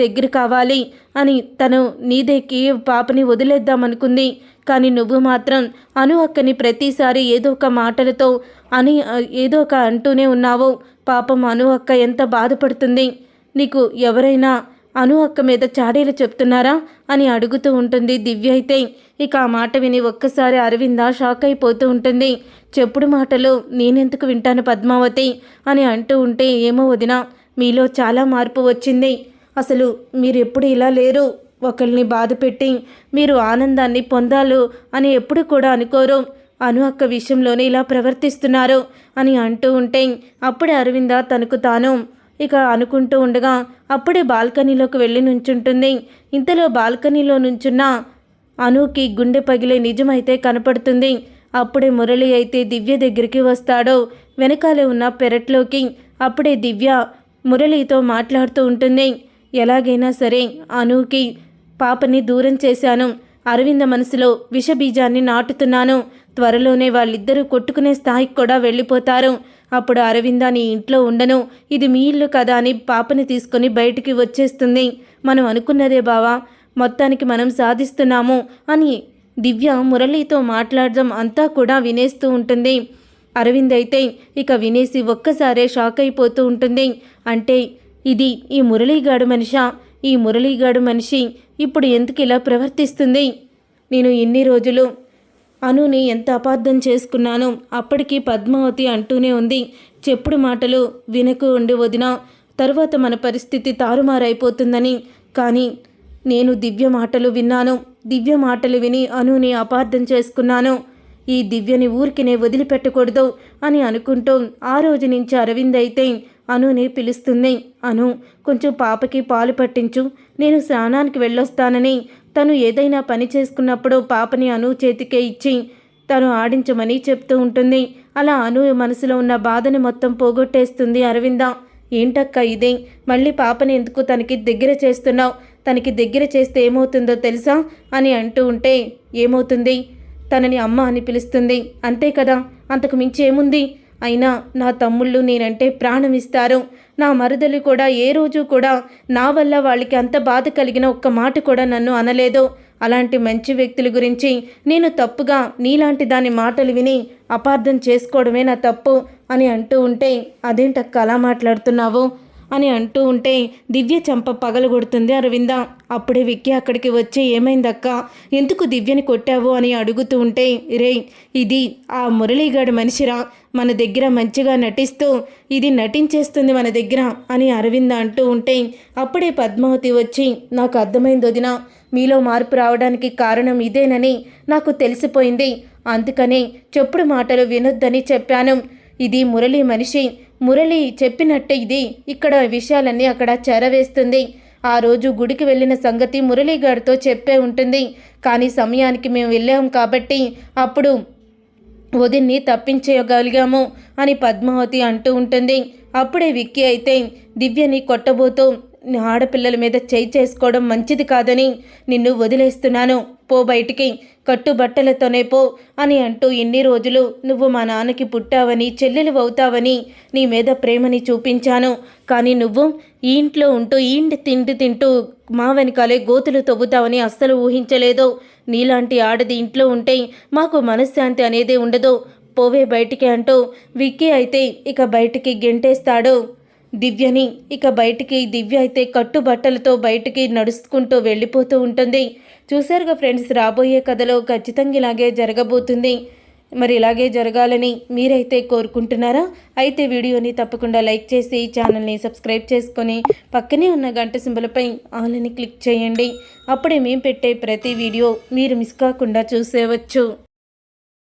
దగ్గర కావాలి అని తను నీదేకి పాపని వదిలేద్దామనుకుంది కానీ నువ్వు మాత్రం అను అక్కని ప్రతిసారి ఏదో ఒక మాటలతో అని ఏదో ఒక అంటూనే ఉన్నావు. పాపం అను అక్క ఎంత బాధపడుతుంది? నీకు ఎవరైనా అను అక్క మీద చాడీలు చెప్తున్నారా? అని అడుగుతూ ఉంటుంది దివ్య అయితే. ఇక ఆ మాట విని ఒక్కసారి అరవింద షాక్ అయిపోతూ ఉంటుంది. చెప్పుడు మాటలు నేనెందుకు వింటాను పద్మావతి? అని అంటూ ఉంటే ఏమో వదిన మీలో చాలా మార్పు వచ్చింది. అసలు మీరు ఎప్పుడు ఇలా లేరు? ఒకరిని బాధ పెట్టి మీరు ఆనందాన్ని పొందాలు అని ఎప్పుడు కూడా అనుకోరు. అను అక్క విషయంలోనే ఇలా ప్రవర్తిస్తున్నారు అని అంటూ ఉంటే అప్పుడే అరవింద తనకు తాను ఇక అనుకుంటూ ఉండగా అప్పుడే బాల్కనీలోకి వెళ్ళి నుంచుంటుంది. ఇంతలో బాల్కనీలో నుంచున్న అనుకి గుండె పగిలే నిజమైతే కనపడుతుంది. అప్పుడే మురళి అయితే దివ్య దగ్గరికి వస్తాడు. వెనకాలే ఉన్న పెరట్లోకి అప్పుడే దివ్య మురళితో మాట్లాడుతూ ఉంటుంది. ఎలాగైనా సరే అనుకి పాపని దూరం చేశాను. అరవింద మనసులో విషబీజాన్ని నాటుతున్నాను. త్వరలోనే వాళ్ళిద్దరూ కొట్టుకునే స్థాయికి కూడా వెళ్ళిపోతారు. అప్పుడు అరవింద నీ ఇంట్లో ఉండను. ఇది మీ ఇల్లు కదా అని పాపని తీసుకొని బయటికి వచ్చేస్తుంది. మనం అనుకున్నదే బావా మొత్తానికి మనం సాధిస్తున్నాము అని దివ్య మురళితో మాట్లాడడం అంతా కూడా వినేస్తూ ఉంటుంది. అరవింద్ అయితే ఇక వినేసి ఒక్కసారే షాక్ అయిపోతూ ఉంటుంది. అంటే ఇది ఈ మురళీగాడు మనిషా? ఈ మురళీగాడు మనిషి ఇప్పుడు ఎందుకు ఇలా ప్రవర్తిస్తుంది? నేను ఇన్ని రోజులు అనుని ఎంత అపార్థం చేసుకున్నానో అప్పటికి పద్మావతి అంటూనే ఉంది. చెప్పుడు మాటలు వినకు ఉండి వదిన తర్వాత మన పరిస్థితి తారుమారైపోతుందని. కానీ నేను దివ్య మాటలు విన్నాను. దివ్య మాటలు విని అనుని అపార్థం చేసుకున్నాను. ఈ దివ్యని ఊరికినే వదిలిపెట్టకూడదు అని అనుకుంటూ ఆ రోజు నుంచి అరవింద్ అయితే అనుని పిలుస్తుంది అను కొంచెం పాపకి పాలు పట్టించు నేను స్నానానికి వెళ్ళొస్తానని తను ఏదైనా పని చేసుకున్నప్పుడు పాపని అను చేతికే ఇచ్చి తను ఆడించమని చెప్తూ ఉంటుంది. అలా అను మనసులో ఉన్న బాధని మొత్తం పోగొట్టేస్తుంది అరవింద. ఏంటక్క ఇదే? మళ్ళీ పాపని ఎందుకు తనకి దగ్గర చేస్తున్నావు? తనకి దగ్గర చేస్తే ఏమవుతుందో తెలుసా? అని అంటూ ఉంటే ఏమవుతుంది? తనని అమ్మ అని పిలుస్తుంది. అంతే కదా? అంతకు మించి ఏముంది? అయినా నా తమ్ముళ్ళు నేనంటే ప్రాణం ఇస్తారు నా మరుదలు కూడా ఏ రోజు కూడా నా వల్ల వాళ్ళకి అంత బాధ కలిగిన ఒక్క మాట కూడా నన్ను అనలేదు. అలాంటి మంచి వ్యక్తుల గురించి నేను తప్పుగా నీలాంటి దాని మాటలు విని అపార్థం చేసుకోవడమే నా తప్పు అని అంటూ ఉంటే అదేంటక్క అలా మాట్లాడుతున్నావు? అని అంటూ ఉంటే దివ్య చంప పగలగొడుతుంది అరవింద. అప్పుడే విక్కి అక్కడికి వచ్చి ఏమైందక్క? ఎందుకు దివ్యని కొట్టావు? అని అడుగుతూ ఉంటే రే ఇది ఆ మురళీగాడు మనిషిరా. మన దగ్గర మంచిగా నటిస్తూ ఇది నటించేస్తుంది మన దగ్గర అని అరవింద అంటూ ఉంటే అప్పుడే పద్మావతి వచ్చి నాకు అర్థమైంది వదిన. మీలో మార్పు రావడానికి కారణం ఇదేనని నాకు తెలిసిపోయింది. అందుకనే చెప్పుడు మాటలు వినొద్దని చెప్పాను. ఇది మురళి మనిషి. మురళి చెప్పినట్టే ఇది. ఇక్కడ విషయాలన్నీ అక్కడ చెరవేస్తుంది. ఆ రోజు గుడికి వెళ్ళిన సంగతి మురళీగారితో చెప్పే ఉంటుంది. కానీ సమయానికి మేము వెళ్ళాం కాబట్టి అప్పుడు వదిన్ని తప్పించగలిగాము అని పద్మావతి అంటూ ఉంటుంది. అప్పుడే విక్కీ అయితే దివ్యని కొట్టబోతూ ఆడపిల్లల మీద చేయి చేసుకోవడం మంచిది కాదని నిన్ను వదిలేస్తున్నాను. పో బయటికి. కట్టుబట్టలతోనే పో అని అంటూ ఇన్ని రోజులు నువ్వు మా నాన్నకి పుట్టావని చెల్లెలు అవుతావని నీ మీద ప్రేమని చూపించాను. కానీ నువ్వు ఈ ఇంట్లో ఉంటూ ఇంటి తిండి తింటూ మా వెనకాలే గోతులు తవ్వుతావని అస్సలు ఊహించలేదు. నీలాంటి ఆడది ఇంట్లో ఉంటే మాకు మనశ్శాంతి అనేది ఉండదు. పోవే బయటికి అంటూ విక్కీ అయితే ఇక బయటికి గెంటేస్తాడు. దివ్యని. ఇక బయటికి దివ్య అయితే కట్టుబట్టలతో బయటికి నడుచుకుంటూ వెళ్ళిపోతూ ఉంటుంది. చూశారుగా ఫ్రెండ్స్ రాబోయే కథలో ఖచ్చితంగా ఇలాగే జరగబోతుంది. మరి ఇలాగే జరగాలని మీరైతే కోరుకుంటున్నారా? అయితే వీడియోని తప్పకుండా లైక్ చేసి ఛానల్ని సబ్స్క్రైబ్ చేసుకొని పక్కనే ఉన్న గంట సింబలపై ఆల్ని క్లిక్ చేయండి. అప్పుడే మేము పెట్టే ప్రతి వీడియో మీరు మిస్ కాకుండా చూసేవచ్చు.